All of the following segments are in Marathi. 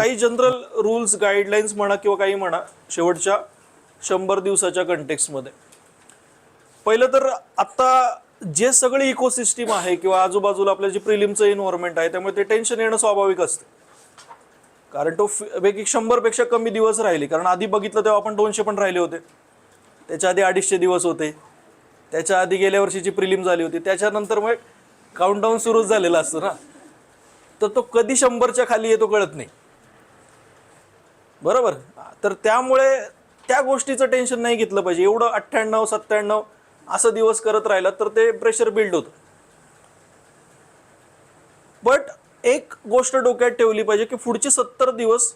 काही जनरल रूल्स गाईडलाईन्स म्हणा किंवा काही म्हणा शेवटच्या शंभर दिवसाच्या कंटेक्समध्ये पहिलं तर आत्ता जे सगळे इकोसिस्टीम आहे किंवा आजूबाजूला आपल्या जे प्रिलिमचं एन्व्हायरमेंट आहे त्यामुळे ते टेन्शन येणं स्वाभाविक असते. कारण तो पैकी शंभरपेक्षा कमी दिवस राहिले. कारण आधी बघितलं तेव्हा आपण दोनशे पण राहिले होते. त्याच्या आधी अडीचशे दिवस होते. त्याच्या आधी गेल्या वर्षीची प्रिलिम झाली होती. त्याच्यानंतर मग काउंटडाऊन सुरूच झालेला असतो ना. तर तो कधी शंभरच्या खाली येतो कळत नाही. बरोबर. तर त्यामुळे त्या गोष्टीचं टेन्शन नाही घेतलं पाहिजे. एवढं अठ्ठ्याण्णव सत्त्याण्णव असं दिवस करत राहिला तर ते प्रेशर बिल्ड होतं. बट एक गोष्ट डोक्यात ठेवली पाहिजे की पुढचे सत्तर दिवस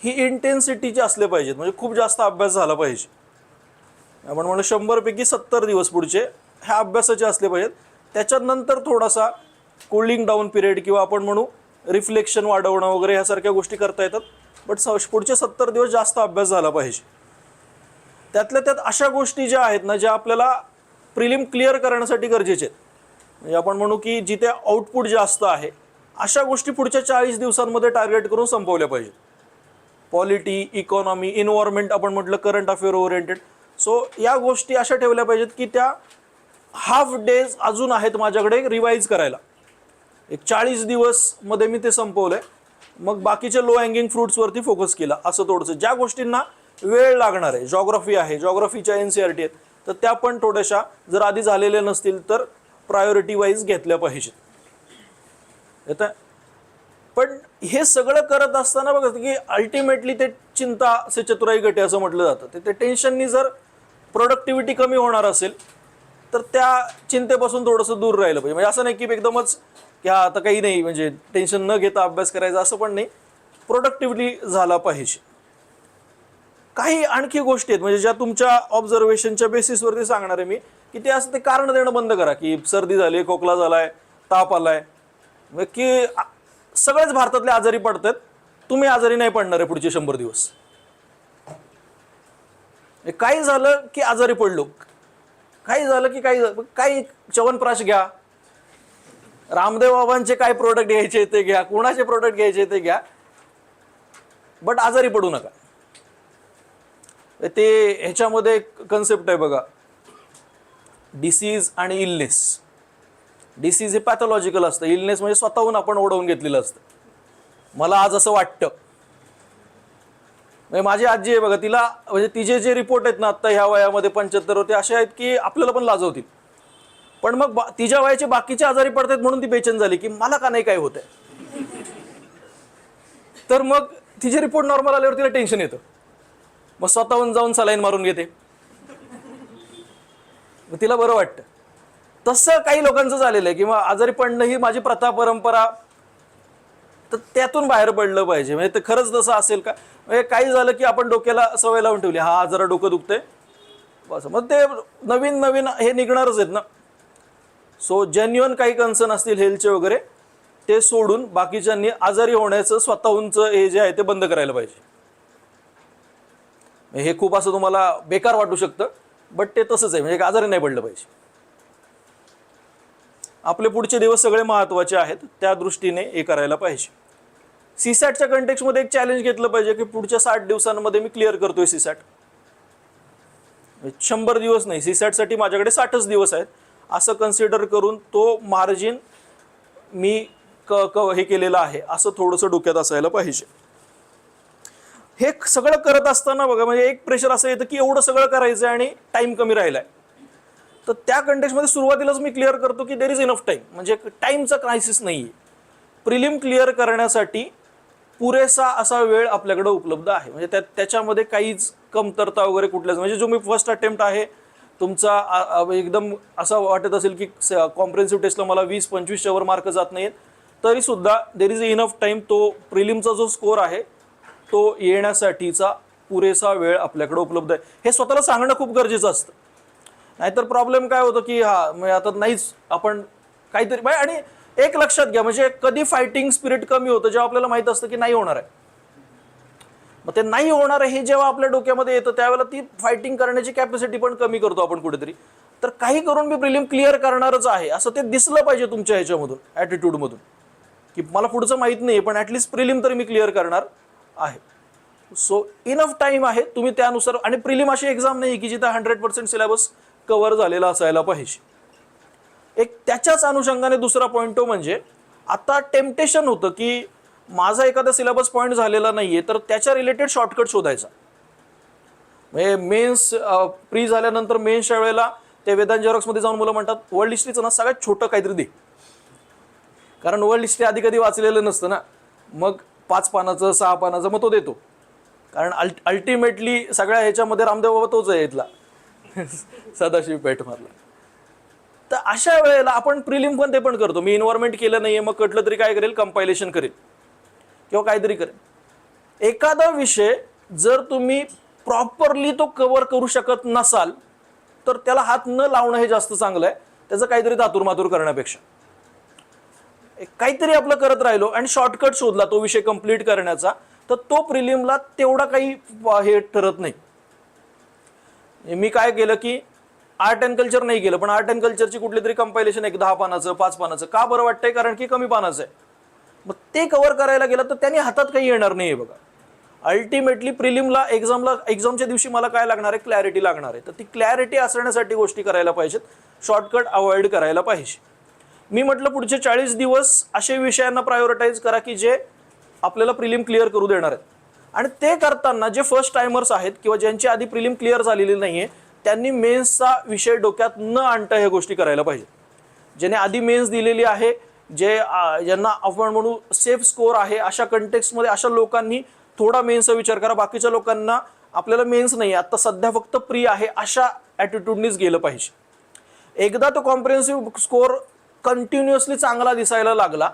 ही इंटेन्सिटीचे असले पाहिजेत. म्हणजे खूप जास्त अभ्यास झाला पाहिजे. आपण म्हणू शंभरपैकी सत्तर दिवस पुढचे ह्या अभ्यासाचे असले पाहिजेत. त्याच्यानंतर थोडासा कूलिंग डाऊन पिरियड किंवा आपण म्हणू रिफ्लेक्शन वाढवणं वगैरे ह्यासारख्या गोष्टी करता येतात. बट स पुढचे सत्तर दिवस जास्त अभ्यास झाला पाहिजे. त्यातल्या त्यात अशा गोष्टी ज्या आहेत ना ज्या आपल्याला प्रिलिम क्लिअर करण्यासाठी गरजेचे आहेत. म्हणजे आपण म्हणू की जिथे आउटपुट जास्त आहे अशा गोष्टी पुढच्या चाळीस दिवसांमध्ये टार्गेट करून संपवल्या पाहिजेत. पॉलिटी इकॉनॉमी इन्व्हायरमेंट आपण म्हटलं करंट अफेअर ओरिएंटेड. सो या गोष्टी अशा ठेवल्या पाहिजेत की त्या हाफ डेज अजून आहेत माझ्याकडे रिवाईज करायला. एक चाळीस दिवसमध्ये मी ते संपवलं आहे मग बाकीच्या लो हँगिंग फ्रुट्सवरती फोकस केला असं थोडंसं. ज्या गोष्टींना वेळ लागणार आहे जॉग्रफी आहे जॉग्रफीच्या एन सी आर टी आहेत तर त्या पण थोड्याशा जर आधी झालेल्या नसतील तर प्रायोरिटी वाईज घेतल्या पाहिजेत. येतं पण हे सगळं करत असताना बघा की अल्टिमेटली ते चिंता से चतुराई गटे असं म्हटलं जातं. ते- ते टेन्शननी जर प्रोडक्टिव्हिटी कमी होणार असेल तर त्या चिंतेपासून थोडंसं दूर राहिलं पाहिजे. म्हणजे असं नाही की एकदमच की हा आता काही नाही म्हणजे टेन्शन न घेता अभ्यास करायचा असं पण नाही. प्रोडक्टिव्हिटी झाला पाहिजे. काही आणखी गोष्टी आहेत म्हणजे ज्या तुमच्या ऑब्झर्वेशनच्या बेसिसवरती सांगणार आहे मी की ते असं ते कारण देणं बंद करा की सर्दी झाली खोकला झालाय ताप आलाय. म्हणजे की सगळेच भारतातले आजारी पडतात तुम्ही आजारी नाही पडणार आहे पुढचे शंभर दिवस. म्हणजे काही झालं की आजारी पडलो काही झालं की काही काही च्यवनप्राश घ्या रामदेव बाबांचे काय प्रोडक्ट घ्यायचे ते घ्या कोणाचे प्रोडक्ट घ्यायचे ते घ्या. बट आजारी पडू नका. ते ह्याच्यामध्ये कन्सेप्ट आहे बघा. डिसीज आणि इलनेस डिसीज हे पॅथॉलॉजिकल असतं. इलनेस म्हणजे स्वतःहून आपण ओढवून घेतलेलं असतं. मला आज असं वाटतं. म्हणजे माझी आजी आहे बघा तिला म्हणजे तिचे जे रिपोर्ट आहेत ना आत्ता ह्या वयामध्ये पंच्याहत्तर होते असे आहेत की आपल्याला पण लाजवतील पण मग बा- तिच्या वयाचे बाकीचे आजारी पडतात म्हणून ती बेचन झाली की मला का नाही काय होत तर मग तिचे रिपोर्ट नॉर्मल आल्यावर तिला टेन्शन येतं. मग स्वतःहून जाऊन सलाईन मारून घेते. मग तिला बरं वाटतं. तसं काही लोकांचं झालेलं आहे किंवा आजारी पडणं ही माझी प्रथा परंपरा तर त्यातून बाहेर पडलं पाहिजे. म्हणजे ते खरंच तसं असेल का? म्हणजे काही झालं की आपण डोक्याला सवय लावून ठेवली हा आजारा डोकं दुखतंय. बस मग ते नवीन नवीन हे निघणारच आहेत ना. सो जेन्युअन काही कन्सर्न असतील हेल्थचे वगैरे ते सोडून बाकीच्यांनी आजारी होण्याचं स्वतःहूनच हे जे आहे ते बंद करायला पाहिजे. म्हणजे हे खूप असं तुम्हाला बेकार वाटू शकतं बट ते तसंच आहे म्हणजे आजारी नाही पडलं पाहिजे. आपले पुढचे दिवस सगळे महत्त्वाचे आहेत त्या दृष्टीने हे करायला पाहिजे. सीसॅटच्या कंटेक्समध्ये एक चॅलेंज घेतलं पाहिजे की पुढच्या साठ दिवसांमध्ये मी क्लिअर करतोय सीसॅट म्हणजे शंभर दिवस नाही सीसॅटसाठी माझ्याकडे साठच दिवस आहेत असं कन्सिडर करून तो मार्जिन मी क क हे केलेलं आहे. असं थोडंसं डोक्यात असायला पाहिजे. हे सगळं करत असताना बघा म्हणजे एक प्रेशर असं येतं की एवढं सगळं करायचं आहे आणि टाइम कमी राहिला आहे तर त्या कंटेक्समध्ये सुरुवातीलाच मी क्लिअर करतो की देर इज इनफ टाईम म्हणजे टाईमचा क्रायसिस नाही आहे प्रिलिम क्लिअर करण्यासाठी पुरेसा असा वेळ आपल्याकडे उपलब्ध आहे. म्हणजे त्या त्याच्यामध्ये काहीच कमतरता वगैरे कुठल्याच म्हणजे जो मी फर्स्ट अटेम्प्ट आहे तुमचा एकदम असं वाटत असेल की कॉम्प्रेन्सिव्ह टेस्टला मला वीस पंचवीसच्या वर मार्क जात नाहीत तरी सुद्धा देर इज इनफ टाईम तो प्रिलिमचा जो स्कोर आहे तो येण्यासाठीचा पुरेसा वेळ आपल्याकडे उपलब्ध आहे. हे स्वतःला सांगणं खूप गरजेचं असतं. नाहीतर प्रॉब्लेम काय होतो की हा म्हणजे आता नाहीच आपण काहीतरी आणि एक लक्षात घ्या म्हणजे कधी फायटिंग स्पिरिट कमी होतं जेव्हा आपल्याला माहीत असतं की नाही होणार आहे. मग ते नाही होणार हे जेव्हा आपल्या डोक्यामध्ये येतं त्यावेळेला ती फायटिंग करण्याची कॅपॅसिटी पण कमी करतो आपण कुठेतरी. तर काही करून मी प्रिलिम क्लिअर करणारच आहे. असं ते दिसलं पाहिजे तुमच्या ह्याच्यामधून ॲटिट्यूडमधून की मला पुढचं माहीत नाही पण ॲटलिस्ट प्रिलिम तर मी क्लिअर करणार आहे. सो इनफ टाईम आहे. तुम्ही त्यानुसार आणि प्रिलिम अशी एक्झाम नाही की जिथे हंड्रेड पर्सेंट सिलेबस कव्हर झालेला असायला पाहिजे. एक त्याच्याच अनुषंगाने दुसरा पॉईंट तो म्हणजे आता टेम्पटेशन होतं की माझा एखादा सिलेबस पॉईंट झालेला नाहीये तर त्याच्या रिलेटेड शॉर्टकट शोधायचा. म्हणजे मेन्स प्री झाल्यानंतर मेन्सच्या वेळेला ते वेदांत झेरॉक्समध्ये जाऊन मुलं म्हणतात वर्ल्ड हिस्ट्रीचं ना सगळ्यात छोटं काहीतरी दे. कारण वर्ल्ड हिस्ट्री आधी कधी वाचलेलं नसतं ना. मग पाच पानाचं सहा पानाचं मग तो देतो. कारण अल् अल्टिमेटली सगळ्या ह्याच्यामध्ये रामदेव बाबा तोच आहे इथला. सदाशिव पेठ मारला तर अशा वेळेला आपण प्रिलिम पण ते पण करतो. मी इन्व्हायरमेंट केलं नाहीये मग कटलं तरी काय करेल? कंपायलेशन करेल. किंवा काहीतरी करेन. एखादा विषय जर तुम्ही प्रॉपरली तो कव्हर करू शकत नसाल तर त्याला हात न लावणं हे जास्त चांगलं आहे. त्याचं काहीतरी दातूरमातूर करण्यापेक्षा. काहीतरी आपलं करत राहिलो आणि शॉर्टकट शोधला तो विषय कंप्लीट करण्याचा तर तो प्रिलिमला तेवढा काही हे ठरत नाही. मी काय केलं की आर्ट अँड कल्चर नाही केलं पण आर्ट अँड कल्चरची कुठली तरी कंपायलेशन एक दहा पानाचं पाच पानाचं. का बरं वाटतंय? कारण की कमी पानाचं आहे. मग ते कव्हर करायला गेलं तर त्यांनी हातात काही येणार नाही आहे बघा. अल्टिमेटली प्रिलिमला एक्झामला एक्झामच्या दिवशी मला काय लागणार आहे? क्लॅरिटी लागणार आहे. तर ती क्लॅरिटी असण्यासाठी गोष्टी करायला पाहिजेत. शॉर्टकट अवॉइड करायला पाहिजे. मी म्हटलं पुढचे चाळीस दिवस असे विषयांना प्रायोरिटाईज करा की जे आपल्याला प्रिलिम क्लिअर करू देणार आहेत. आणि ते करताना जे फर्स्ट टायमर्स आहेत किंवा ज्यांची आधी प्रिलिम क्लिअर झालेली नाही आहे त्यांनी मेन्सचा विषय डोक्यात न आणता ह्या गोष्टी करायला पाहिजेत. ज्याने आधी मेन्स दिलेली आहे जे ज्यांना आपण म्हणू सेफ स्कोअर आहे अशा कंटेक्समध्ये अशा लोकांनी थोडा मेन्सचा विचार करा. बाकीच्या लोकांना आपल्याला मेन्स नाही आता सध्या फक्त प्री आहे अशा ॲटिट्यूडनीच गेलं पाहिजे. एकदा तो कॉम्प्रिहेन्सिव्ह स्कोअर कंटिन्युअसली चांगला दिसायला लागला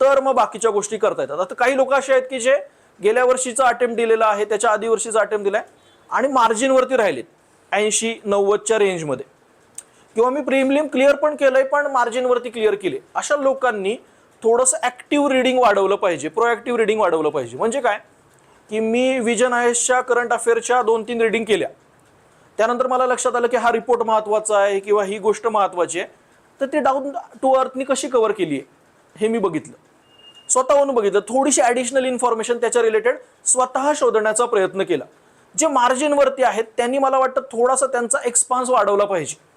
तर मग बाकीच्या गोष्टी करता येतात. आता काही लोक असे आहेत की जे गेल्या वर्षीचा अटेम्प्ट दिलेला आहे त्याच्या आधी वर्षीचा अटेम्प्ट दिलाय आणि मार्जिनवरती राहिलेत. ऐंशी नव्वदच्या रेंजमध्ये किंवा मी प्रीमियम क्लिअर पण केलंय पण मार्जिनवरती क्लिअर केले अशा लोकांनी थोडंसं ॲक्टिव्ह रिडिंग वाढवलं पाहिजे प्रोॲक्टिव्ह रिडिंग वाढवलं पाहिजे. म्हणजे काय? की मी विजन आयसच्या करंट अफेअरच्या दोन तीन रिडिंग केल्या. त्यानंतर मला लक्षात आलं की हा रिपोर्ट महत्त्वाचा आहे किंवा ही गोष्ट महत्त्वाची आहे. तर ती डाऊन टू अर्थनी कशी कव्हर केली आहे? हे मी बघितलं. स्वतःहून बघितलं. थोडीशी ॲडिशनल इन्फॉर्मेशन त्याच्या रिलेटेड स्वतः शोधण्याचा प्रयत्न केला. जे मार्जिनवरती आहेत त्यांनी मला वाटतं थोडासा त्यांचा एक्सपान्स वाढवला पाहिजे.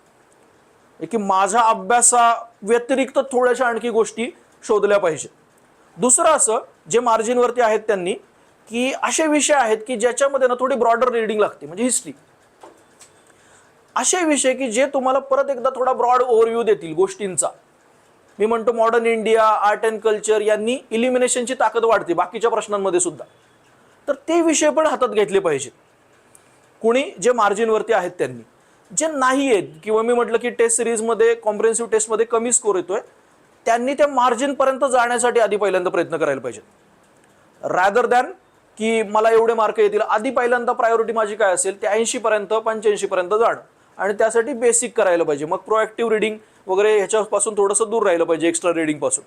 की माझ्या अभ्यासा व्यतिरिक्त थोड्याशा आणखी गोष्टी शोधल्या पाहिजे. दुसरं असं जे मार्जिनवरती आहेत त्यांनी की असे विषय आहेत की ज्याच्यामध्ये ना थोडी ब्रॉडर रिडिंग लागते म्हणजे हिस्ट्री असे विषय की जे तुम्हाला परत एकदा थोडा ब्रॉड ओव्हरव्ह्यू देतील गोष्टींचा. मी म्हणतो modern India art and culture यांनी इलिमिनेशनची ताकद वाढते बाकीच्या प्रश्नांमध्ये सुद्धा. तर ते विषय पण हातात घेतले पाहिजेत कुणी जे मार्जिनवरती आहेत त्यांनी. जे नाही आहेत किंवा मी म्हटलं की टेस्ट सिरीजमध्ये कॉम्प्रिहेन्सिव्ह टेस्टमध्ये कमी स्कोर येतोय त्यांनी त्या मार्जिनपर्यंत जाण्यासाठी आधी पहिल्यांदा प्रयत्न करायला पाहिजेत. रॅदर दॅन की मला एवढे मार्क येतील आधी पहिल्यांदा प्रायोरिटी माझी काय असेल ते ऐंशीपर्यंत पंच्याऐंशीपर्यंत जाणं. आणि त्यासाठी बेसिक करायला पाहिजे. मग प्रोॲक्टिव्ह रिडिंग वगैरे ह्याच्यापासून थोडंसं दूर राहिलं पाहिजे एक्स्ट्रा रिडिंगपासून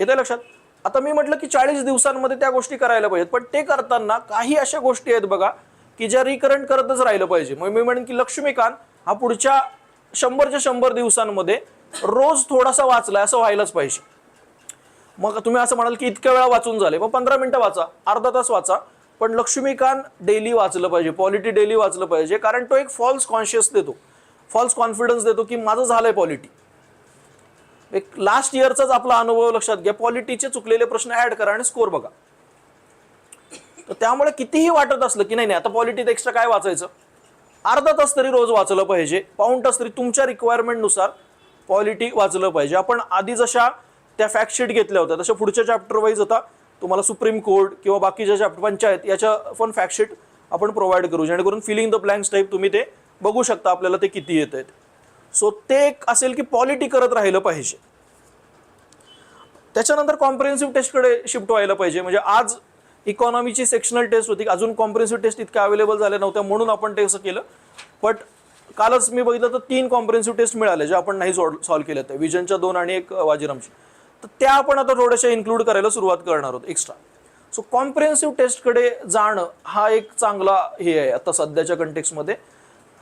येते लक्षात? आता मी म्हटलं की चाळीस दिवसांमध्ये त्या गोष्टी करायला पाहिजेत पण ते करताना काही अशा गोष्टी आहेत बघा की ज्या रिकरंट करतच राहिलं पाहिजे. मग मी म्हणेन की लक्ष्मीकांत हा पुढच्या शंभरच्या शंभर दिवसांमध्ये रोज थोडासा वाचलाय असं व्हायलाच पाहिजे. मग तुम्ही असं म्हणाल की इतक्या वेळा वाचून झाले. मग पंधरा मिनिटं वाचा अर्धा तास वाचा. पण लक्ष्मीकांत डेली वाचलं पाहिजे पॉलिटी डेली वाचलं पाहिजे. कारण तो एक फॉल्स कॉन्शियस देतो. फॉल्स कॉन्फिडन्स देतो की माझं झालंय पॉलिटी एक लास्ट इयरचाच आपला अनुभव लक्षात घ्या. पॉलिटीचे चुकलेले प्रश्न ऍड करा आणि स्कोर बघा. तर त्यामुळे कितीही वाटत असलं की नाही नाही आता पॉलिटीत एक्स्ट्रा काय वाचायचं? अर्धा तास तरी रोज वाचलं पाहिजे. पाऊण तास तरी तुमच्या रिक्वायरमेंटनुसार पॉलिटी वाचलं पाहिजे. आपण आधी जशा त्या फॅक्टशीट घेतल्या होत्या तशा पुढच्या चॅप्टर वाईज आता तुम्हाला सुप्रीम कोर्ट किंवा बाकीच्या चॅप्टर पंचायत याच्या पण फॅक्टशीट आपण प्रोव्हाइड करू. जेणेकरून फिलिंग द ब्लँक्स टाईप तुम्ही ते बघू शकता आपल्याला ते किती येत आहेत. सो ते एक असेल की पॉलिटी करत राहिलं पाहिजे. त्याच्यानंतर कॉम्प्रिहेन्सिव्ह टेस्टकडे शिफ्ट व्हायला पाहिजे. म्हणजे आज इकॉनॉमीची सेक्शनल टेस्ट होती. अजून कॉम्प्रेन्सिव्ह टेस्ट इतक्या अवेलेबल झाल्या नव्हत्या म्हणून आपण ते असं केलं. बट कालच मी बघितलं तर तीन कॉम्प्रेन्सिव्ह टेस्ट मिळाले जे आपण नाही सॉल्व्ह केल्या त्या विजनच्या दोन आणि एक वाजीरामची. तर त्या आपण आता थोड्याशा इन्क्लूड करायला सुरुवात करणार आहोत एक्स्ट्रा सो कॉम्प्रेन्सिव्ह टेस्टकडे जाणं हा एक चांगला हे आहे आता सध्याच्या कंटेक्समध्ये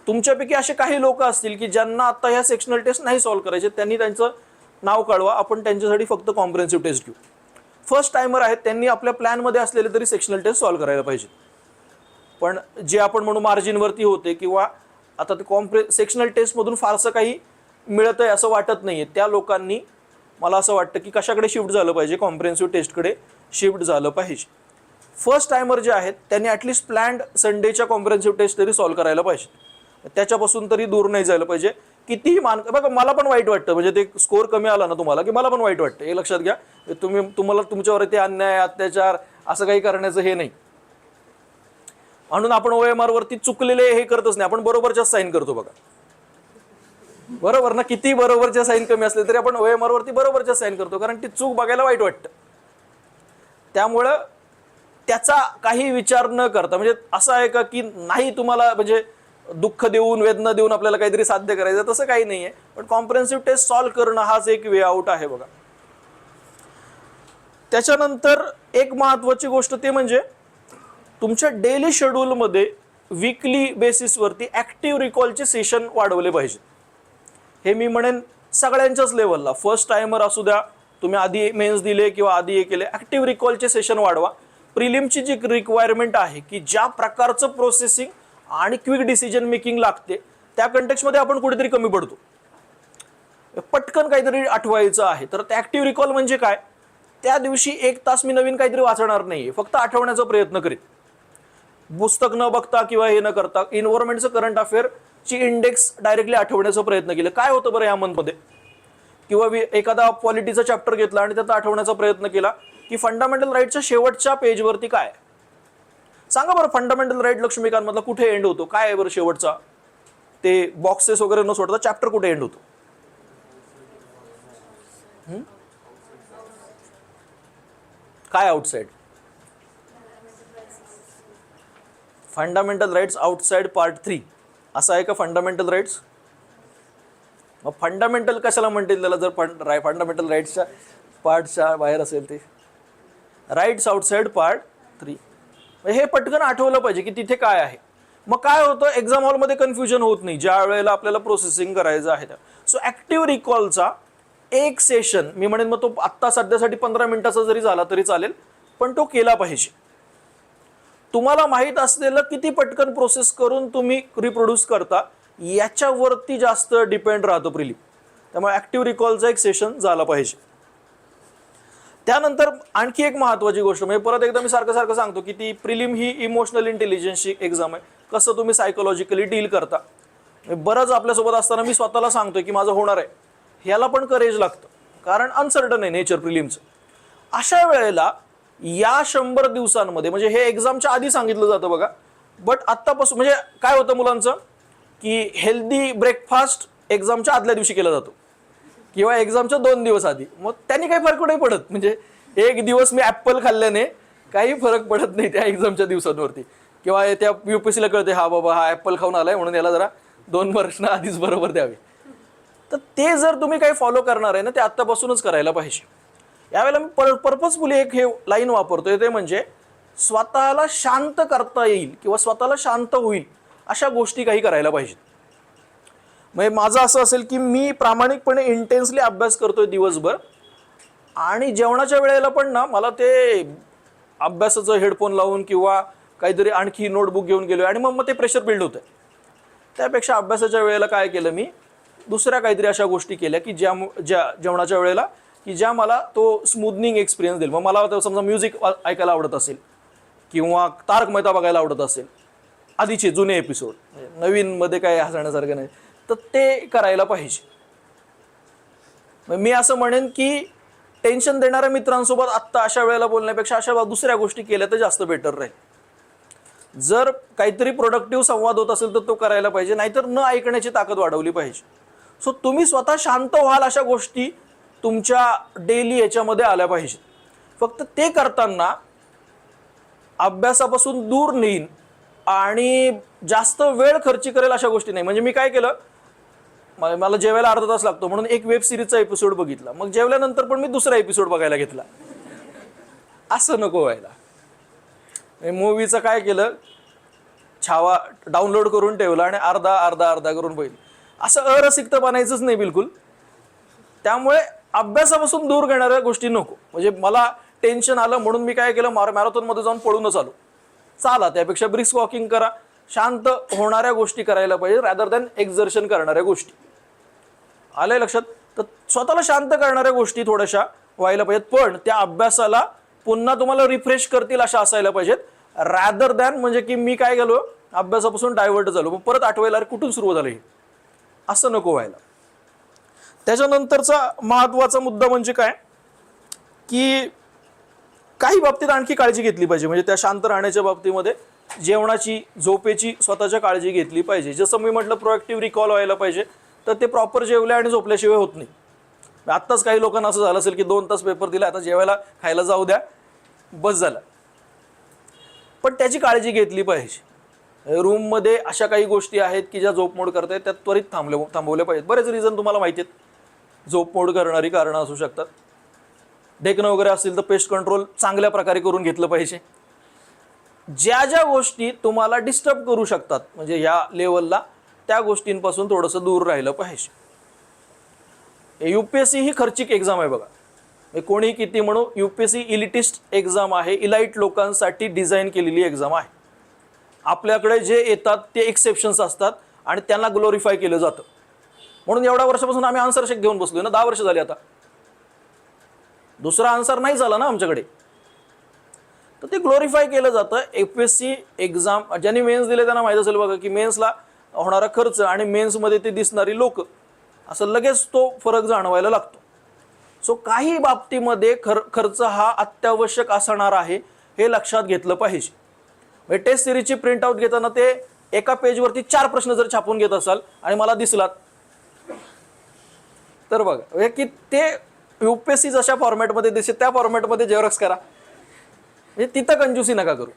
तुमच्यापैकी असे काही लोक असतील की ज्यांना आता ह्या सेक्शनल टेस्ट नाही सॉल्व्ह करायचे त्यांनी त्यांचं नाव कळवा आपण त्यांच्यासाठी फक्त कॉम्प्रेन्सिव्ह टेस्ट घेऊ. फर्स्ट टायमर आहेत त्यांनी आपल्या प्लॅनमध्ये असलेले तरी सेक्शनल टेस्ट सॉल्व्ह करायला पाहिजे. पण जे आपण म्हणू मार्जिनवरती होते किंवा आता ते कॉम्प्रे सेक्शनल टेस्टमधून फारसं काही मिळत आहे असं वाटत नाही आहे त्या लोकांनी मला असं वाटतं की कशाकडे शिफ्ट झालं पाहिजे? कॉम्प्रेन्सिव्ह टेस्टकडे शिफ्ट झालं पाहिजे. फर्स्ट टायमर जे आहेत त्यांनी ॲटलिस्ट प्लॅन्ड संडेच्या कॉम्प्रेन्सिव्ह टेस्ट तरी सॉल्व्ह करायला पाहिजे. त्याच्यापासून तरी दूर नाही जायला पाहिजे. कितीही मान बघा मला पण वाईट वाटतं. म्हणजे ते स्कोअर कमी आला ना तुम्हाला की मला पण वाईट वाटतं. हे लक्षात घ्या. तुम्ही तुम्हाला तुमच्यावर ते अन्याय अत्याचार असं काही करण्याचं हे नाही. म्हणून आपण OMR वरती चुकलेले हे करतच नाही. आपण बरोबरच्या साईन करतो बघा. बरोबर ना? किती बरोबरच्या साईन कमी असले तरी आपण OMR वरती बरोबरच्या साईन करतो. कारण ती चूक बघायला वाईट वाटतं. त्यामुळं त्याचा काही विचार न करता म्हणजे असं आहे का की नाही तुम्हाला म्हणजे दुःख देऊन वेदना देऊन आपल्याला काहीतरी साध्य करायचं तसं काही नाही आहे पण कॉम्प्रेन्सिव्ह टेस्ट सॉल्व्ह करणं हाच एक वे आउट आहे बघा. त्याच्यानंतर एक महत्वाची गोष्ट ते म्हणजे तुमच्या डेली शेड्यूलमध्ये विकली बेसिसवरती ॲक्टिव्ह रिकॉलचे सेशन वाढवले पाहिजे. हे मी म्हणेन सगळ्यांच्याच लेवलला फर्स्ट टायमर असू द्या तुम्ही आधी मेन्स दिले किंवा आधी हे केले ॲक्टिव्ह रिकॉलचे सेशन वाढवा. प्रिलिमची जी रिक्वायरमेंट आहे की ज्या प्रकारचं प्रोसेसिंग आणि क्विक डिसिजन मेकिंग लागते त्या कंटेक्समध्ये आपण कुठेतरी कमी पडतो. पटकन काहीतरी आठवायचं आहे. तर ते ॲक्टिव्ह रिकॉल म्हणजे काय? त्या दिवशी एक तास मी नवीन काहीतरी वाचणार नाही फक्त आठवण्याचा प्रयत्न करीत. पुस्तक न बघता किंवा हे न करता इन्व्हायरमेंटचं करंट अफेअरची इंडेक्स डायरेक्टली आठवण्याचा प्रयत्न केला. काय होतं बरं या मंथमध्ये किंवा एखादा पॉलिटीचा चॅप्टर घेतला आणि त्याचा आठवण्याचा प्रयत्न केला की फंडामेंटल राईटच्या शेवटच्या पेजवरती काय सांगा बरं फंडामेंटल राईट लक्ष्मीकांतमधला कुठे एंड होतो? काय आहे बरं शेवटचा? ते बॉक्सेस वगैरे न सोडता चॅप्टर कुठे एंड होतो? काय outside fundamental rights outside part three असं आहे का फंडामेंटल राईट्स मग फंडामेंटल कशाला म्हणतील त्याला जर फंड राय फंडामेंटल राईट्सच्या पार्टच्या बाहेर असेल ते? राईट्स आउटसाइड पार्ट थ्री म्हणजे हे पटकन आठवलं पाहिजे की तिथे काय आहे. मग काय होतं? एक्झाम हॉलमध्ये कन्फ्युजन होत नाही. ज्या वेळेला आपल्याला प्रोसेसिंग करायचं आहे त्या. सो ॲक्टिव्ह रिकॉलचा एक सेशन मी म्हणेन मग तो आत्ता सध्यासाठी पंधरा मिनिटाचा जरी झाला तरी चालेल पण तो केला पाहिजे. तुम्हाला माहीत असलेलं किती पटकन प्रोसेस करून तुम्ही रिप्रोड्यूस करता याच्यावरती जास्त डिपेंड राहतो प्रिलिम त्यामुळे ॲक्टिव्ह रिकॉलचा एक सेशन झाला पाहिजे. त्यानंतर आणखी एक महत्त्वाची गोष्ट म्हणजे परत एकदा मी सारखं सारखं सांगतो की ती प्रिलिम ही इमोशनल इंटेलिजन्सची एक्झाम आहे. कसं तुम्ही सायकोलॉजिकली डील करता? म्हणजे बरंच आपल्यासोबत असताना मी स्वतःला सांगतोय की माझं होणार आहे. ह्याला पण करेज लागतं. कारण अनसर्टन आहे नेचर प्रिलिमचं अशा वेळेला या शंभर दिवसांमध्ये म्हणजे हे एक्झामच्या आधी सांगितलं जातं बघा बट आत्तापासून म्हणजे काय होतं मुलांचं? की हेल्दी ब्रेकफास्ट एक्झामच्या आदल्या दिवशी केला जातो. किंवा एक्झामच्या दोन दिवस आधी. मग त्यांनी काही फरक नाही पडत. म्हणजे एक दिवस मी ॲप्पल खाल्ल्याने काही फरक पडत नाही त्या एक्झामच्या दिवसांवरती. किंवा त्या यू पी सीला कळते हा बाबा हा ॲप्पल खाऊन आलाय म्हणून याला जरा दोन वर्ष आधीच बरोबर द्यावे. तर ते जर तुम्ही काही फॉलो करणार आहे ना ते आत्तापासूनच करायला पाहिजे. यावेळेला मी पर पर्पजफुली एक हे लाईन वापरतोय ते म्हणजे स्वतःला शांत करता येईल किंवा स्वतःला शांत होईल अशा गोष्टी काही करायला पाहिजेत. म्हणजे माझं असं असेल की मी प्रामाणिकपणे इंटेन्सली अभ्यास करतोय दिवसभर. आणि जेवणाच्या वेळेला पण ना मला ते अभ्यासाचं हेडफोन लावून किंवा काहीतरी आणखी नोटबुक घेऊन गेलो आणि मग मग ते प्रेशर बिल्ड होतं त्यापेक्षा अभ्यासाच्या वेळेला काय केलं मी? दुसऱ्या काहीतरी अशा गोष्टी केल्या की ज्या ज्या जेवणाच्या वेळेला की ज्या मला तो स्मूदनिंग एक्सपिरियन्स देईल. मग मला समजा म्युझिक ऐकायला आवडत असेल किंवा तारक मेहता बघायला आवडत असेल. आधीचे जुने एपिसोड म्हणजे नवीनमध्ये काय हसण्यासारखं नाही. तर ते करायला पाहिजे. मी असं म्हणेन की टेन्शन देणाऱ्या मित्रांसोबत आत्ता अशा वेळेला बोलण्यापेक्षा अशा दुसऱ्या गोष्टी केल्या तर जास्त बेटर राहील. जर काहीतरी प्रोडक्टिव्ह संवाद होत असेल तर तो करायला पाहिजे नाहीतर न ऐकण्याची ताकद वाढवली पाहिजे. सो तुम्ही स्वतः शांत व्हाल अशा गोष्टी तुमच्या डेली याच्यामध्ये आल्या पाहिजेत फक्त ते करताना अभ्यासापासून दूर नेईन आणि जास्त वेळ खर्ची करेल अशा गोष्टी नाही. म्हणजे मी काय केलं? मला जेवायला अर्धा तास लागतो म्हणून एक वेब सिरीजचा एपिसोड बघितला. मग जेवल्यानंतर पण मी दुसरा एपिसोड बघायला घेतला. असं नको व्हायला. मूवीचं काय केलं? छावा डाउनलोड करून ठेवला आणि अर्धा अर्धा अर्धा करून बघितलं. असं अरसिकता बनायचंच नाही बिलकुल. त्यामुळे अभ्यासापासून दूर घेणाऱ्या गोष्टी नको. म्हणजे मला टेन्शन आलं म्हणून मी काय केलं? मार मॅरेथॉनमध्ये जाऊन पळूनच आलो. चाला त्यापेक्षा ब्रिस्क वॉकिंग करा. शांत होणाऱ्या गोष्टी करायला पाहिजे रॅदर दॅन एक्झर्शन करणाऱ्या गोष्टी. आलंय लक्षात? तर स्वतःला शांत करणाऱ्या गोष्टी थोड्याशा व्हायला पाहिजेत. पण त्या अभ्यासाला पुन्हा तुम्हाला रिफ्रेश करतील अशा असायला पाहिजेत. रॅदर दॅन म्हणजे की मी काय गेलो अभ्यासापासून डायव्हर्ट झालो मग परत आठवायला अरे कुठून सुरू झालं हे? असं नको व्हायला. त्याच्यानंतरचा महत्त्वाचा मुद्दा म्हणजे काय? की काही बाबतीत आणखी काळजी घेतली पाहिजे. म्हणजे त्या शांत राहण्याच्या बाबतीमध्ये जेवणाची झोपेची स्वतःच्या काळजी घेतली पाहिजे. जसं मी म्हटलं प्रोएक्टिव्ह रिकॉल व्हायला पाहिजे तर ते प्रॉपर जेवले आणि झोपल्याशिवाय होत नाही. आत्ताच काही लोकांना असं झालं असेल की दोन तास पेपर दिला आता जेवायला खायला जाऊ द्या बस झालं. पण त्याची काळजी घेतली पाहिजे. रूममध्ये अशा काही गोष्टी आहेत की ज्या झोपमोड करतायत त्या त्वरित थांबले थांबवल्या पाहिजेत. बरेच रिझन तुम्हाला माहिती आहेत. झोपमोड करणारी कारणं असू शकतात. डेकनं वगैरे असतील तर पेस्ट कंट्रोल चांगल्या प्रकारे करून घेतलं पाहिजे. ज्या ज्या गोष्टी तुम्हाला डिस्टर्ब करू शकतात म्हणजे ह्या लेवलला त्या गोष्टींपासून थोडंसं दूर राहिलं पाहिजे. यू पी एस सी ही खर्चिक एक्झाम आहे बघा. कोणी किती म्हणू U P S C elitist exam आहे इलाइट लोकांसाठी डिझाईन केलेली एक्झाम आहे. आपल्याकडे जे येतात ते एक्सेप्शन्स असतात आणि त्यांना ग्लोरिफाय केलं जातं. म्हणून एवढ्या वर्षापासून आम्ही आन्सर शेक घेऊन बसलो ना दहा वर्ष झाली आता. दुसरा आन्सर नाही झाला ना आमच्याकडे. तर ते ग्लोरीफाय केलं जातं. A P S C exam ज्यांनी मेन्स दिले त्यांना माहीत असेल बघा की मेन्सला होणारा खर्च आणि मेन्समध्ये ते दिसणारी लोक असं लगेच तो फरक जाणवायला लागतो. सो काही बाबतीमध्ये खर खर्च हा अत्यावश्यक असणार आहे हे लक्षात घेतलं पाहिजे. म्हणजे टेस्ट सिरीजची प्रिंट आउट घेताना ते एका पेजवरती चार प्रश्न जर छापून घेत असाल आणि मला दिसलात तर बघा की ते युपीएससी जशा फॉर्मॅटमध्ये दिसेल त्या फॉर्मॅटमध्ये जेरॉक्स करा. म्हणजे तिथं कंजूसी नका करू.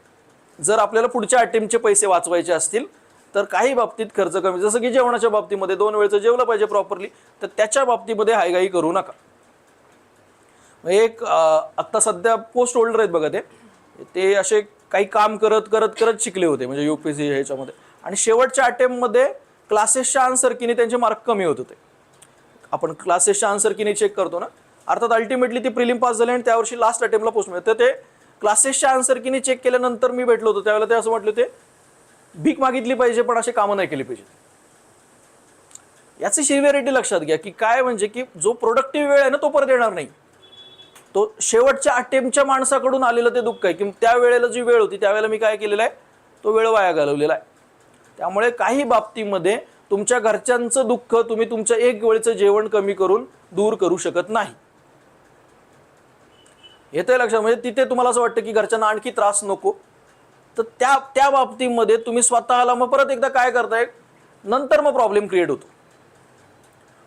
जर आपल्याला पुढच्या अटेम्पचे पैसे वाचवायचे असतील तर काही बाबतीत खर्च कमी. जसं की जेवणाच्या बाबतीमध्ये दोन वेळचं जेवलं पाहिजे प्रॉपरली तर त्याच्या बाबतीमध्ये हायगाई करू नका. म्हणजे एक आत्ता सध्या पोस्ट होल्डर आहेत बघा ते. ते असे काही काम करत करत करत शिकले होते म्हणजे युपीएससी ह्याच्यामध्ये. आणि शेवटच्या अटेम्पमध्ये क्लासेसच्या आन्सर किने त्यांचे मार्क कमी होत होते. आपण क्लासेसच्या आन्सर किने चेक करतो ना. अर्थात अल्टिमेटली ते प्रिलिम पास झाले आणि त्यावर्षी लास्ट अटेम्पला पोस्ट मिळते ते क्लासेसच्या आन्सर किने चेक केल्यानंतर मी भेटलो होतो. त्यावेळेला ते असं म्हटले ते भीक मागितली पाहिजे पण असे कामं नाही केली पाहिजे याची सिव्हिअरिटी लक्षात घ्या की काय म्हणजे की जो प्रोडक्टिव्ह वेळ आहे ना तो परत येणार नाही. तो शेवटच्या अटेम्पच्या माणसाकडून आलेलं ते दुःख आहे. की त्या वेळेला जी वेळ होती त्यावेळेला मी काय केलेलं आहे? तो वेळ वाया घालवलेला आहे. त्यामुळे काही बाबतीमध्ये तुमच्या घरच्यांचं दुःख तुम्ही तुमच्या एक वेळचं जेवण कमी करून दूर करू शकत नाही. येतंय लक्षात. म्हणजे तिथे तुम्हाला असं वाटतं की घरच्यांना आणखी त्रास नको. तर त्या त्या बाबतीमध्ये तुम्ही स्वतःला मग परत एकदा काय करताय? नंतर मग प्रॉब्लेम क्रिएट होतो.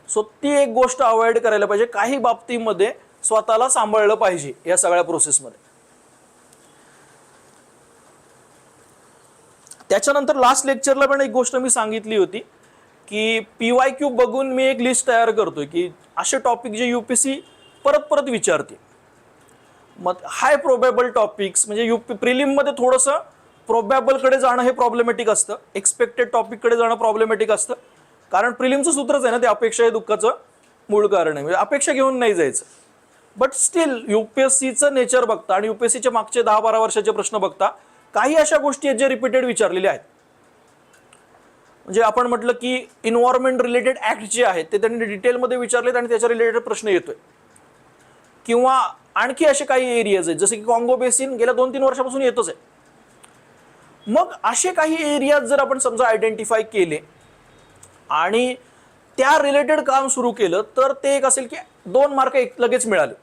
सो ती एक गोष्ट अवॉइड करायला पाहिजे. काही बाबतीमध्ये स्वतःला सांभाळलं पाहिजे या सगळ्या प्रोसेसमध्ये त्याच्यानंतर लास्ट लेक्चरला पण एक गोष्ट मी सांगितली होती की पी वाय क्यू बघून मी एक लिस्ट तयार करतोय की असे टॉपिक जे यू पी सी परत परत विचारते मग हाय प्रोबॅबल टॉपिक्स म्हणजे युपी प्रिलिममध्ये थोडंसं प्रोबॅबलकडे जाणं हे प्रॉब्लेमॅटिक असतं. एक्सपेक्टेड टॉपिककडे जाणं प्रॉब्लेमॅटिक असतं. कारण प्रिलिमचं सूत्रच आहे ना ते अपेक्षा हे दुःखाचं मूळ कारण आहे. म्हणजे अपेक्षा घेऊन नाही जायचं. बट स्टील युपीएससीचं नेचर बघता आणि युपीएससीचे मागचे दहा बारा वर्षाचे प्रश्न बघता काही अशा गोष्टी आहेत जे रिपीटेड विचारलेल्या आहेत. म्हणजे आपण म्हटलं की इन्व्हायरमेंट रिलेटेड ऍक्ट जे आहेत ते त्यांनी डिटेलमध्ये विचारलेत आणि त्याच्या रिलेटेड प्रश्न येतोय. किंवा आणखी असे काही एरियाज आहेत. जसे की कॉंगो बेसिन गेल्या दोन तीन वर्षापासून येतच आहे. मग असे काही एरियाज जर आपण समजा आयडेंटिफाय केले आणि त्या रिलेटेड काम सुरू केलं तर ते एक असेल की दोन मार्क एक लगेच मिळाले.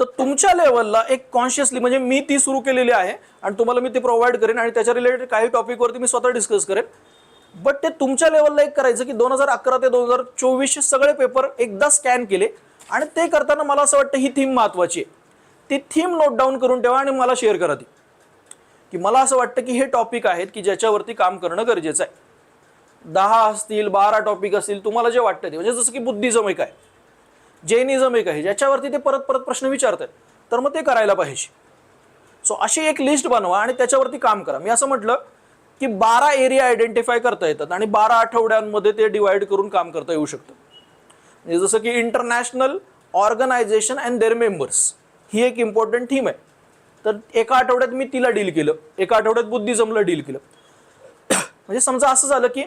तर तुमच्या लेवलला एक कॉन्शियसली म्हणजे मी ती सुरू केलेली आहे आणि तुम्हाला मी ती प्रोव्हाइड करेन आणि त्याच्या रिलेटेड काही टॉपिकवरती मी स्वतः डिस्कस करेन. बट ते तुमच्या लेवलला एक करायचं की दोन हजार अकरा ते दोन हजार चोवीसचे सगळे पेपर एकदा स्कॅन केले आणि ते करताना मला असं वाटतं ही थीम महत्वाची आहे. ती थीम नोट डाऊन करून ठेवा आणि मला शेअर करा ती. की मला असं वाटतं की हे टॉपिक आहेत की ज्याच्यावरती काम करणं गरजेचं आहे. दहा असतील बारा टॉपिक असतील तुम्हाला जे वाटतं ते. म्हणजे जसं की बुद्धिझम एक आहे जैनिझम एक आहे ज्याच्यावरती ते परत परत प्रश्न विचारतात तर मग ते करायला पाहिजे. सो अशी एक लिस्ट बनवा आणि त्याच्यावरती काम करा. मी असं म्हटलं की बारा एरिया आयडेंटिफाय करता येतात आणि बारा आठवड्यांमध्ये ते डिवाइड करून काम करता येऊ शकतं. म्हणजे जसं की international organisation and their members ही एक इम्पॉर्टंट थीम आहे. तर एका आठवड्यात मी तिला डील केलं. एका आठवड्यात बुद्धिझमला डील केलं. म्हणजे समजा असं झालं की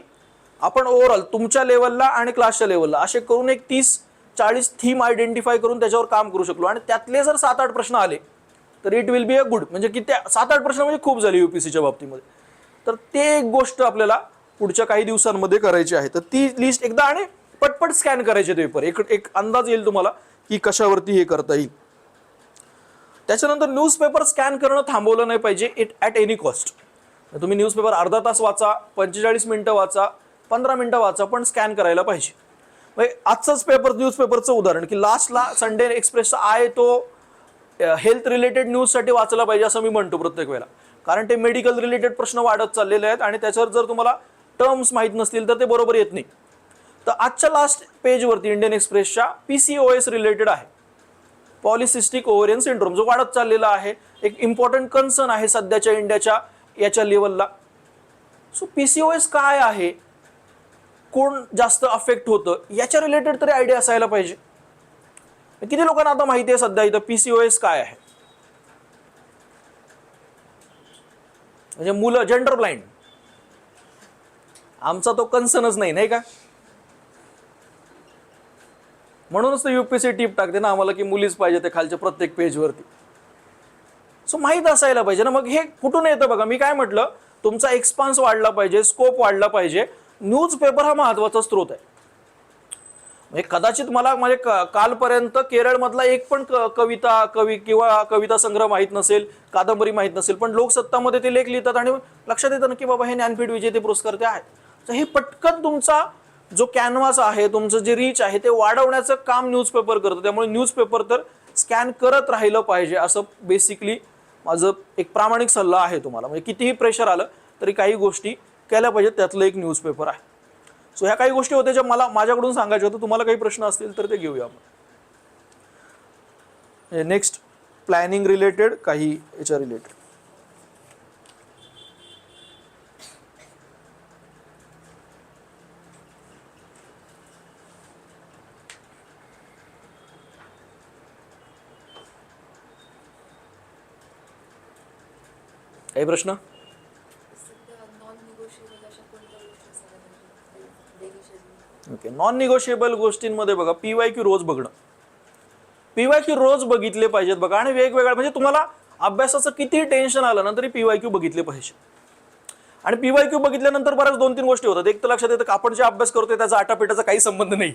आपण ओव्हरऑल तुमच्या लेवलला आणि क्लासच्या लेवलला असे करून एक तीस चाळीस थीम आयडेंटिफाय करून त्याच्यावर काम करू शकलो. आणि त्यातले जर सात आठ प्रश्न आले तर it will be a good म्हणजे की त्या सात आठ प्रश्न म्हणजे खूप झाले युपीसीच्या बाबतीमध्ये. तर ते एक गोष्ट आपल्याला पुढच्या काही दिवसांमध्ये करायची आहे. तर ती लिस्ट एकदा आणि पटपट स्कॅन करायचे ते पेपर. एक एक अंदाज येईल तुम्हाला की कशावरती हे करता येईल. त्याच्यानंतर न्यूजपेपर स्कॅन करणं थांबवलं नाही पाहिजे इट ॲट एनी कॉस्ट तुम्ही न्यूजपेपर अर्धा तास वाचा पंचेचाळीस मिनटं वाचा पंधरा मिनटं वाचा पण स्कॅन करायला पाहिजे. म्हणजे आजचंच पेपर न्यूजपेपरचं उदाहरण की लास्टला संडे एक्सप्रेसचा आहे तो हेल्थ रिलेटेड न्यूजसाठी वाचला पाहिजे असं मी म्हणतो प्रत्येक वेळेला. कारण ते मेडिकल रिलेटेड प्रश्न वाढत चाललेले आहेत आणि त्याच्यावर जर तुम्हाला टर्म्स माहीत नसतील तर ते बरोबर येत नाही. तर आजच्या लास्ट पेजवरती इंडियन एक्सप्रेसच्या P C O S related आहे. पॉलिसिस्टिक ओव्हरियन सिंड्रोम जो वाढत चाललेला आहे एक इम्पॉर्टंट कन्सर्न आहे सध्याच्या इंडियाच्या याच्या लेवलला so P C O S काय आहे? कोण जास्त अफेक्ट होतं? याच्या रिलेटेड तरी आयडिया असायला पाहिजे. किती लोकांना आता माहिती आहे सध्या इथं पी सी ओ एस काय आहे? म्हणजे मुलं जेंडर ब्लाइंड आमचा तो कन्सर्नच नाही नाही का? म्हणूनच तर युपीसी टीप टाकते ना आम्हाला की मुलीच पाहिजे ते खालच्या प्रत्येक पेजवरती सो माहीत असायला पाहिजे ना. मग हे कुठून येतं बघा? मी काय म्हटलं? तुमचा एक्सपान्स वाढला पाहिजे स्कोप वाढला पाहिजे. न्यूजपेपर हा महत्त्वाचा स्रोत आहे. म्हणजे कदाचित मला म्हणजे कालपर्यंत केरळमधला एक पण कविता कवी किंवा कविता संग्रह माहीत नसेल कादंबरी माहीत नसेल पण लोकसत्तामध्ये ते लेख लिहितात आणि लक्षात येतं ना की बाबा हे ज्ञानपीठ विजेते पुरस्कार ते आहेत. तर हे पटकन तुमचा जो कॅनव्हास आहे तुमचं जे रीच आहे ते वाढवण्याचं काम न्यूजपेपर करतं. त्यामुळे न्यूजपेपर तर स्कॅन करत राहिलं पाहिजे असं बेसिकली माझं एक प्रामाणिक सल्ला आहे तुम्हाला. म्हणजे कितीही प्रेशर आलं तरी काही गोष्टी केल्या पाहिजेत. त्यातलं एक न्यूजपेपर आहे. सो ह्या काही गोष्टी होत्या ज्या मला माझ्याकडून सांगायच्या होत्या. तुम्हाला काही प्रश्न असतील तर ते घेऊया आपण. नेक्स्ट प्लॅनिंग रिलेटेड काही याच्या रिलेटेड काही प्रश्न सध्या नॉन निगोशिएबल अशा कोणत्या गोष्टी असायला पाहिजे काही प्रश्न? ओके. नॉन निगोशिएबल गोष्टींमध्ये बघा पी वाय क्यू रोज बघणं. पी वाय क्यू रोज बघितले पाहिजेत बघा. आणि वेगवेगळ्या म्हणजे तुम्हाला अभ्यासाचं किती टेन्शन आलं ना तरी पी वाय क्यू बघितले पाहिजे. आणि पी वाय क्यू बघितल्यानंतर बऱ्याच दोन तीन गोष्टी होतात. एक तर लक्षात येतं आपण जे अभ्यास करतोय त्याचा आटापिटाचा काही संबंध नाही.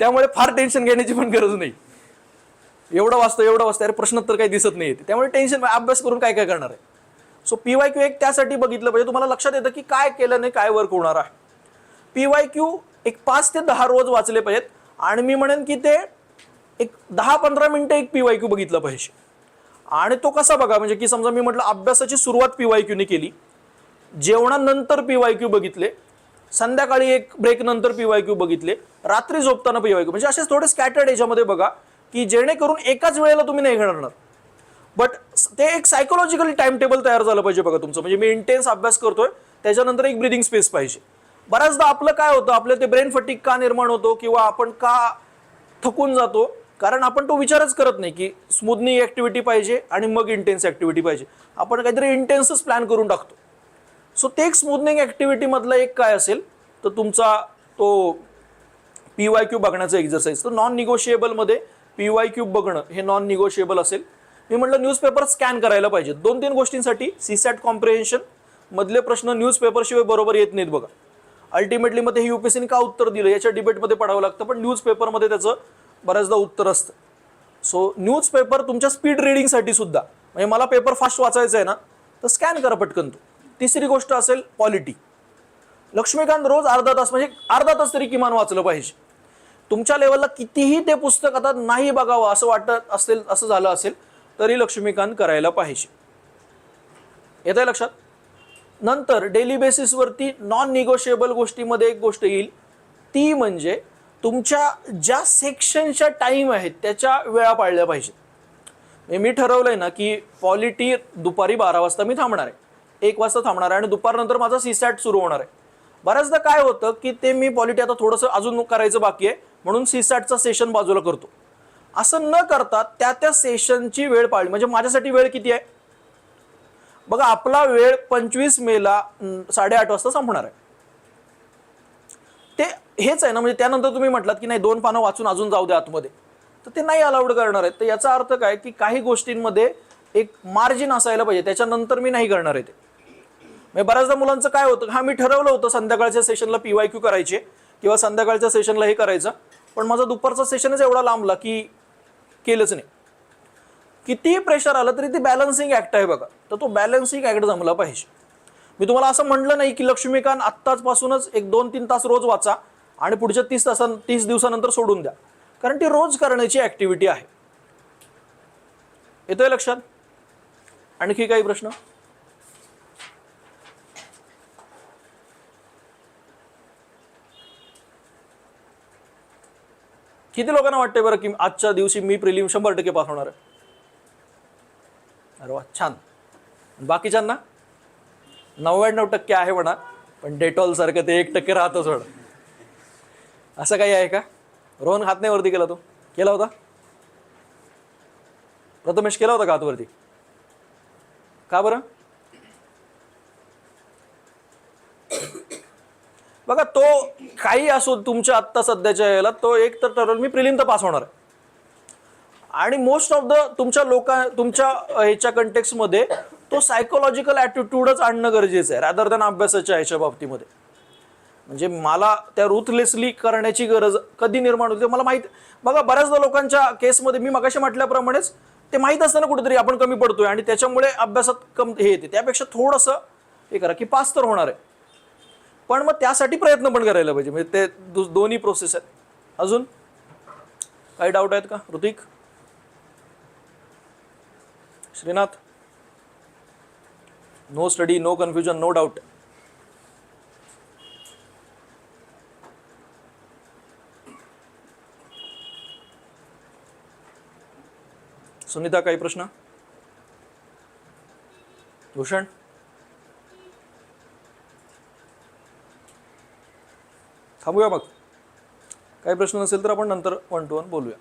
त्यामुळे फार टेन्शन घेण्याची पण गरज नाही. एवढं वाचतं एवढं वाचतं अरे प्रश्न तर काही दिसत नाही त्यामुळे टेन्शन अभ्यास करून काय काय करणार आहे? सो पी वाय क्यू एक त्यासाठी बघितलं पाहिजे. तुम्हाला लक्षात येतं की काय केलं नाही काय वर्क होणार आहे. पी वाय क्यू एक पाच ते दहा रोज वाचले पाहिजेत. आणि मी म्हणेन की ते एक दहा पंधरा मिनटं एक पी वाय क्यू बघितलं पाहिजे. आणि तो कसा बघा म्हणजे की समजा मी म्हटलं अभ्यासाची सुरुवात पी वाय क्यूने केली. जेवणानंतर पी वाय क्यू बघितले. संध्याकाळी एक ब्रेक नंतर पी वाय क्यू बघितले. रात्री झोपताना पी वाय क्यू म्हणजे असेच थोडे स्कॅटर्ड याच्यामध्ये बघा की जेणेकरून एकाच वेळेला तुम्ही नाही घेणार बट ते एक सायकोलॉजिकली टाइम टेबल तयार झालं पाहिजे बघा तुमचं. म्हणजे मी इंटेन्स अभ्यास करतोय त्याच्यानंतर एक ब्रिदिंग स्पेस पाहिजे. बऱ्याचदा आपलं काय होतं आपलं ते ब्रेन फटिक का निर्माण होतो किंवा आपण का थकून जातो? कारण आपण तो विचारच करत नाही की स्मूथनिंग ऍक्टिव्हिटी पाहिजे आणि मग इंटेन्स ऍक्टिव्हिटी पाहिजे. आपण काहीतरी इंटेन्सच प्लॅन करून टाकतो. सो ते एक स्मूथनिंग ऍक्टिव्हिटीमधला एक काय असेल तर तुमचा तो पी वाय क्यू बघण्याचा एक्झरसाईज तर नॉन निगोशिएबलमध्ये पी वाय क्यूब बघणं हे नॉन निगोशिएबल असेल. मी म्हटलं न्यूजपेपर स्कॅन करायला पाहिजे. दोन तीन गोष्टींसाठी सीसॅट कॉम्प्रिहेन्शन मधले प्रश्न न्यूजपेपरशिवाय बरोबर येत नाहीत बघा. अल्टिमेटली मध्ये हे युपीएससीने का उत्तर दिलं? याच्या डिबेटमध्ये पडावं लागतं पण न्यूजपेपरमध्ये त्याचं बऱ्याचदा उत्तर असतं. सो न्यूजपेपर तुमच्या स्पीड रिडिंगसाठी सुद्धा म्हणजे मला पेपर फास्ट वाचायचा आहे ना तर स्कॅन करा पटकन तो. तिसरी गोष्ट असेल पॉलिटी लक्ष्मीकांत रोज अर्धा तास म्हणजे अर्धा तास तरी किमान वाचलं पाहिजे. तुमच्या लेवलला कितीही ते पुस्तक आता नाही बघावं असं वाटत असेल असं झालं असेल तरी लक्ष्मीकांत करायला पाहिजे. येत आहे लक्षात? नंतर डेली बेसिसवरती नॉन निगोशिएबल गोष्टीमध्ये एक गोष्ट येईल. ती म्हणजे तुमच्या ज्या सेक्शनच्या टाईम आहेत त्याच्या वेळा पाळल्या पाहिजेत. म्हणजे मी मी आहे ना की पॉलिटी दुपारी बारा वाजता मी थांबणार आहे. एक वाजता थांबणार आहे आणि दुपारनंतर माझा सीसॅट सुरू होणार आहे. बऱ्याचदा काय होतं की ते मी पॉलिटी आता थोडंसं अजून करायचं बाकी आहे म्हणून सीसॅटचा सेशन बाजूला करतो. असं न करता त्या त्या सेशनची वेळ पाळली. म्हणजे माझ्यासाठी वेळ किती आहे? बघा आपला वेळ पंचवीस मेला साडेआठ वाजता संपणार आहे. ते हेच आहे ना म्हणजे त्यानंतर तुम्ही म्हटलात की नाही दोन पानं वाचून अजून जाऊ द्या आतमध्ये. तर ते नाही अलाउड करणार आहेत. तर याचा अर्थ काय की काही गोष्टींमध्ये एक मार्जिन असायला पाहिजे. त्याच्यानंतर मी नाही करणार आहे ते. म्हणजे बऱ्याचदा मुलांचं काय होतं हा मी ठरवलं होतं संध्याकाळच्या सेशनला पी वाय क्यू करायचे किंवा संध्याकाळच्या सेशनला हे करायचं. पण माझा दुपारचा सेशनच एवढा लांबला की केलंच नाही. कितीही प्रेशर आलं तरी ते बॅलन्सिंग ॲक्ट आहे बघा. तर तो बॅलन्सिंग ॲक्ट जमला पाहिजे. मी तुम्हाला असं म्हटलं नाही की लक्ष्मीकांत आत्ताचपासूनच एक दोन तीन तास रोज वाचा आणि पुढच्या तीस तासां तीस दिवसानंतर सोडून द्या. कारण ती रोज करण्याची ॲक्टिव्हिटी आहे. येतोय लक्षात? आणखी काही प्रश्न? किती लोकांना वाटते बरं की आजच्या दिवशी मी प्रिलिम शंभर टक्के पास होणार आहे? अरे वा छान. बाकीच्यांना नव्याण्णव टक्के आहे म्हणा पण डेटॉलसारखं ते एक टक्के राहतच म्हणा. असं काही आहे का? रोहन हात नाही वरती केला तो. केला होता? प्रथमेश केला होता का हातवरती? का बरं? बघा तो काही असो तुमच्या आत्ता सध्याच्या याला तो एक तर ठरवलं मी प्रिलिम तर पास होणार आहे. आणि मोस्ट ऑफ द तुमच्या लोका तुमच्या ह्याच्या कंटेक्समध्ये तो सायकोलॉजिकल ॲटिट्यूडच आणणं गरजेचं आहे रॅदर दॅन अभ्यासाच्या ह्याच्या बाबतीमध्ये. म्हणजे मला त्या रुथलेसली करण्याची गरज कधी निर्माण होते मला माहीत बघा बऱ्याचदा लोकांच्या केसमध्ये मी मगाशी म्हटल्याप्रमाणेच ते माहीत असताना कुठेतरी आपण कमी पडतोय आणि त्याच्यामुळे अभ्यासात कम हे येते. त्यापेक्षा थोडंसं हे करा की पास तर होणार आहे. पण मग त्यासाठी प्रयत्न पण करायला पाहिजे. म्हणजे ते दोन्ही प्रोसेस आहेत. अजून? काही डाऊट आहेत का? Hrithik Srinath? No study no confusion no doubt Sunita काही प्रश्न? भूषण? थांबूया मग. काही प्रश्न नसेल तर आपण नंतर वन टू वन बोलूया.